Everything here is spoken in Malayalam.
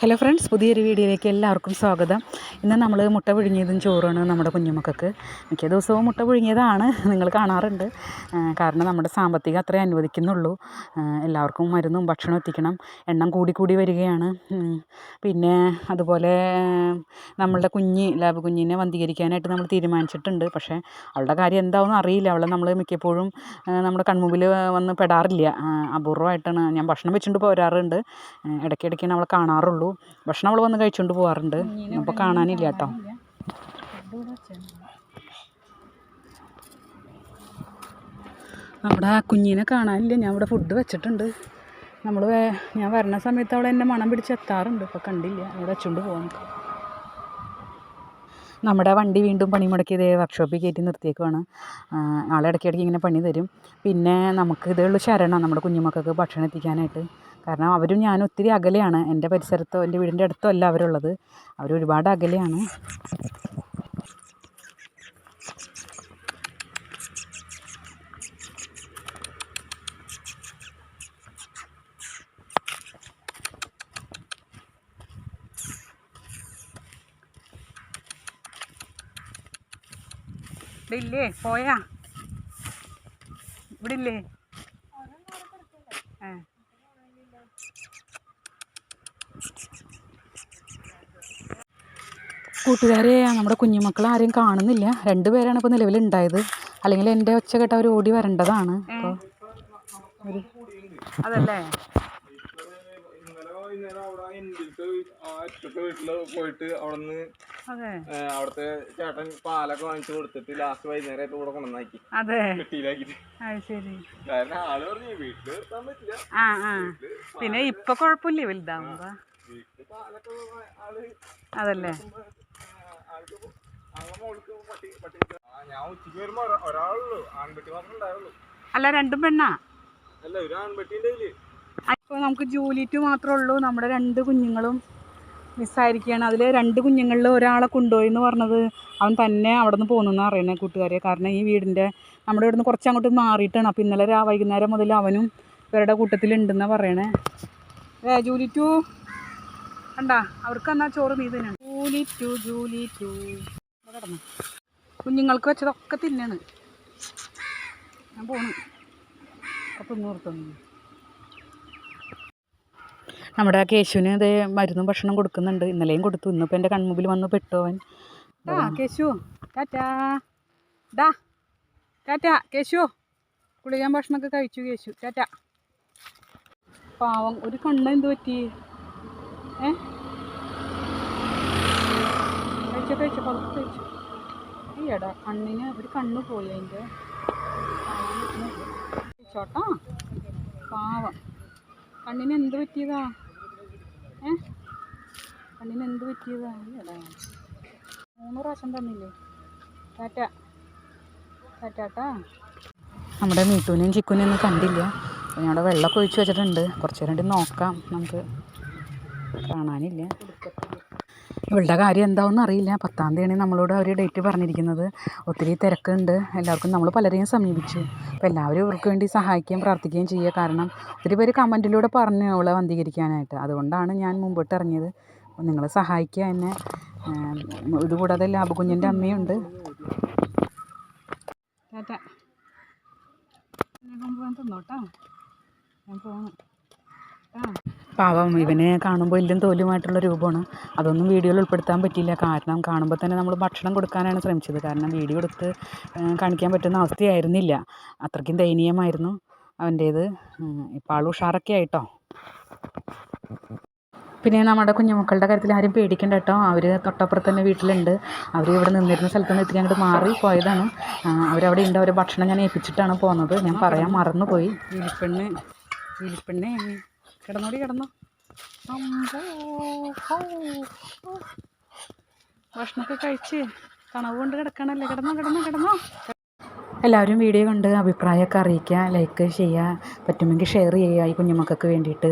ഹലോ ഫ്രണ്ട്സ് പുതിയൊരു വീഡിയോയിലേക്ക് എല്ലാവർക്കും സ്വാഗതം. ഇന്ന് നമ്മൾ മുട്ട പുഴുങ്ങിയതും ചോറാണ് നമ്മുടെ കുഞ്ഞുമക്കൾക്ക്. മിക്ക ദിവസവും മുട്ട പുഴുങ്ങിയതാണ് നിങ്ങൾ കാണാറുണ്ട്. കാരണം നമ്മുടെ സാമ്പത്തികം അത്രേ അനുവദിക്കുന്നുള്ളൂ. എല്ലാവർക്കും മരുന്നും ഭക്ഷണം എത്തിക്കണം. എണ്ണം കൂടി കൂടി വരികയാണ്. പിന്നെ അതുപോലെ നമ്മളുടെ കുഞ്ഞ് ലാബ് കുഞ്ഞിനെ വന്ധീകരിക്കാനായിട്ട് നമ്മൾ തീരുമാനിച്ചിട്ടുണ്ട്. പക്ഷേ അവളുടെ കാര്യം എന്താവും അറിയില്ല. അവളെ നമ്മൾ മിക്കപ്പോഴും നമ്മുടെ കൺമുമ്പിൽ വന്ന് പെടാറില്ല. അപൂർവമായിട്ടാണ് ഞാൻ ഭക്ഷണം വെച്ചുകൊണ്ട് പോരാറുണ്ട്. ഇടയ്ക്കിടയ്ക്കാണ് അവളെ കാണാറുള്ളൂ. ഭക്ഷണം അവൾ വന്ന് കഴിച്ചുകൊണ്ട് പോകാറുണ്ട്. അപ്പോൾ കാണാനില്ല കേട്ടോ. അവിടെ ആ കുഞ്ഞിനെ കാണാനില്ല. ഞാൻ ഇവിടെ ഫുഡ് വെച്ചിട്ടുണ്ട്. നമ്മൾ ഞാൻ വരുന്ന സമയത്ത് അവൾ എന്നെ മണം പിടിച്ച് എത്താറുണ്ട്. ഇപ്പോൾ കണ്ടില്ല. അവിടെ വെച്ചുകൊണ്ട് പോകാം നമ്മുടെ വണ്ടി വീണ്ടും പണി മുടക്കിയത് വർക്ക്ഷോപ്പിൽ കയറ്റി നിർത്തിയേക്കുവാണ്. ആളെ ഇടയ്ക്കിടയ്ക്ക് ഇങ്ങനെ പണി തരും. പിന്നെ നമുക്ക് ഇതേ ഉള്ളൂ ശരണം നമ്മുടെ കുഞ്ഞുമക്കൾക്ക് ഭക്ഷണം എത്തിക്കാനായിട്ട്. കാരണം അവരും ഞാനും ഒത്തിരി അകലെയാണ്. എന്റെ പരിസരത്തോ എന്റെ വീടിന്റെ അടുത്തോ അല്ല അവരുള്ളത്. അവർ ഒരുപാട് അകലെയാണ്. ഇവിടെ ഇല്ലേ? പോയാ? ഇവിടെ ഇല്ലേ കൂട്ടുകാരെ നമ്മുടെ കുഞ്ഞുമക്കൾ ആരെയും കാണുന്നില്ല. രണ്ടുപേരാണ് ഇപ്പൊ ഇപ്പോൾ നിലവിലുണ്ടായത്. അല്ലെങ്കിൽ എന്റെ ഒച്ച കേട്ട് അവർ ഓടി വരേണ്ടതാണ്. അപ്പോൾ അതല്ലേ? വൈകുന്നേരം അവിടെ എന്റെ ആ അറ്റത്തെ വീട്ടിൽ പോയിട്ട് ഏ, അവിടുത്തെ ചേട്ടൻ പാലൊക്കെ വാങ്ങിച്ചു കൊടുത്തിട്ട് ലാസ്റ്റ് വൈകുന്നേരമായിട്ട് ഇവിടെ കൊണ്ടുവന്നാക്കി. അതെ. കെട്ടിയിലാക്കിട്ട് കാരണം ആൾ പറഞ്ഞു വീട്ടിൽ നിർത്താൻ പറ്റില്ല. പിന്നെ ഇപ്പൊ കുഴപ്പമില്ല വലുതാവുമ്പോ. അതല്ലേ. അല്ല രണ്ടും പെണ്ണാ? അല്ല ഒരു ആൺപെട്ടിന്റെ ഇപ്പോൾ നമുക്ക് ജൂലിറ്റ് മാത്രമേ ഉള്ളൂ. നമ്മുടെ രണ്ട് കുഞ്ഞുങ്ങളും മിസ്സായിരിക്കുകയാണ്. അതിൽ രണ്ട് കുഞ്ഞുങ്ങളിൽ ഒരാളെ കൊണ്ടുപോയി എന്ന് പറഞ്ഞത് അവൻ തന്നെ അവിടെ നിന്ന് പോകുന്നെന്ന് അറിയണേ കൂട്ടുകാരെ. കാരണം ഈ വീടിന്റെ നമ്മുടെ ഇവിടുന്ന് കുറച്ച് അങ്ങോട്ട് മാറിയിട്ടാണ്. അപ്പോൾ ഇന്നലെ രാ വൈകുന്നേരം മുതൽ അവനും ഇവരുടെ കൂട്ടത്തിലുണ്ടെന്നാണ് പറയണേ. ഏ ജൂലി ടു കണ്ടാ അവർക്ക് എന്നാ ചോറ് നീ തന്നെയാണ് ജൂലി ടു ജൂലി ടു കിടന്നു. കുഞ്ഞുങ്ങൾക്ക് വെച്ചതൊക്കെ തിന്നാണ്. ഞാൻ പോണു. അപ്പം നിർത്തുന്നു നമ്മുടെ കേശുവിന് ഇത് മരുന്നും ഭക്ഷണം കൊടുക്കുന്നുണ്ട്. ഇന്നലെയും കൊടുത്തു. ഇന്നിപ്പോൾ എന്റെ കൺമുമ്പിൽ വന്ന് പെട്ടു അവൻ. കേശു. ടാറ്റാ. ഡാ കേശു. കുളിക്കാൻ ഭക്ഷണമൊക്കെ കഴിച്ചു കേശു. ടാറ്റാ. പാവം ഒരു കണ്ണ് എന്ത് പറ്റി? ഏ? കഴിച്ചോ കഴിച്ചോ പുറത്ത് കഴിച്ചു. ഈയടാ കണ്ണിന് ഒരു കണ്ണ് പോയി അതിന്റെ. ചോട്ടാ പാവം. കണ്ണിന് എന്ത് പറ്റിയതാ? കണ്ണിന് എന്ത് പറ്റിയതാണ് അതാ മൂന്ന് പ്രാവശ്യം തന്നില്ലേ? ടാറ്റ. ടാറ്റാട്ടാ? നമ്മുടെ മീട്ടൂനെയും ചിക്കുനെയും ഒന്നും കണ്ടില്ല. ഞങ്ങളുടെ വെള്ളമൊക്കെ ഒഴിച്ച് വെച്ചിട്ടുണ്ട്. കുറച്ച് നേരം നോക്കാം. നമുക്ക് കാണാനില്ല. ഇവളുടെ കാര്യം എന്താണെന്ന് അറിയില്ല. പത്താം തീയതിയാണ് നമ്മളോട് അവർ ഡേറ്റ് പറഞ്ഞിരിക്കുന്നത്. ഒത്തിരി തിരക്കുണ്ട്. എല്ലാവർക്കും നമ്മൾ പലരെയും സമീപിച്ചു. അപ്പോൾ എല്ലാവരും ഇവർക്ക് വേണ്ടി സഹായിക്കുകയും പ്രാർത്ഥിക്കുകയും ചെയ്യുക. കാരണം ഒത്തിരി പേര് കമന്റിലൂടെ പറഞ്ഞു അവളെ വന്ധീകരിക്കാനായിട്ട്. അതുകൊണ്ടാണ് ഞാൻ മുമ്പോട്ട് ഇറങ്ങിയത്. നിങ്ങൾ സഹായിക്കുക എന്നെ. ഇതുകൂടാതെ ലാബ് കുഞ്ഞിന്റെ അമ്മയുണ്ട് ഞാൻ പോകണം പാവം. ഇവനെ കാണുമ്പോൾ എല്ലാം തോലുമായിട്ടുള്ള രൂപമാണ്. അതൊന്നും വീഡിയോയിൽ ഉൾപ്പെടുത്താൻ പറ്റിയില്ല. കാരണം കാണുമ്പോൾ തന്നെ നമ്മൾ ഭക്ഷണം കൊടുക്കാനാണ് ശ്രമിച്ചത്. കാരണം വീഡിയോ എടുത്ത് കാണിക്കാൻ പറ്റുന്ന അവസ്ഥയായിരുന്നില്ല. അത്രയ്ക്കും ദയനീയമായിരുന്നു അവന്റേത് ഇപ്പോൾ ആൾ ഉഷാറൊക്കെ ആയിട്ടോ? പിന്നെ നമ്മുടെ കുഞ്ഞുമക്കളുടെ കാര്യത്തിൽ ആരും പേടിക്കണ്ട കേട്ടോ. അവർ തൊട്ടപ്പുറത്ത് തന്നെ വീട്ടിലുണ്ട്. അവർ ഇവിടെ നിന്നിരുന്ന സ്ഥലത്ത് നിന്ന് ഇത്തിരി അങ്ങോട്ട് മാറി പോയതാണ്. അവരവിടെ ഉണ്ട്. അവരെ ഭക്ഷണം ഞാൻ ഏൽപ്പിച്ചിട്ടാണ് പോകുന്നത് ഞാൻ പറയാൻ മറന്നുപോയി. വീലിപ്പെണ്ണ് വിലിപ്പെണ്ണേ കിടന്നോടി കിടന്നോ. ഭക്ഷണമൊക്കെ കഴിച്ച് കണവ് കൊണ്ട് കിടക്കണല്ലേ? കിടന്നോ കിടന്നോ കിടന്നോ. എല്ലാവരും വീഡിയോ കണ്ട് അഭിപ്രായമൊക്കെ അറിയിക്കുക ലൈക്ക് ചെയ്യുക പറ്റുമെങ്കിൽ ഷെയർ ചെയ്യുക ഈ കുഞ്ഞുമക്കൾക്ക് വേണ്ടിയിട്ട്.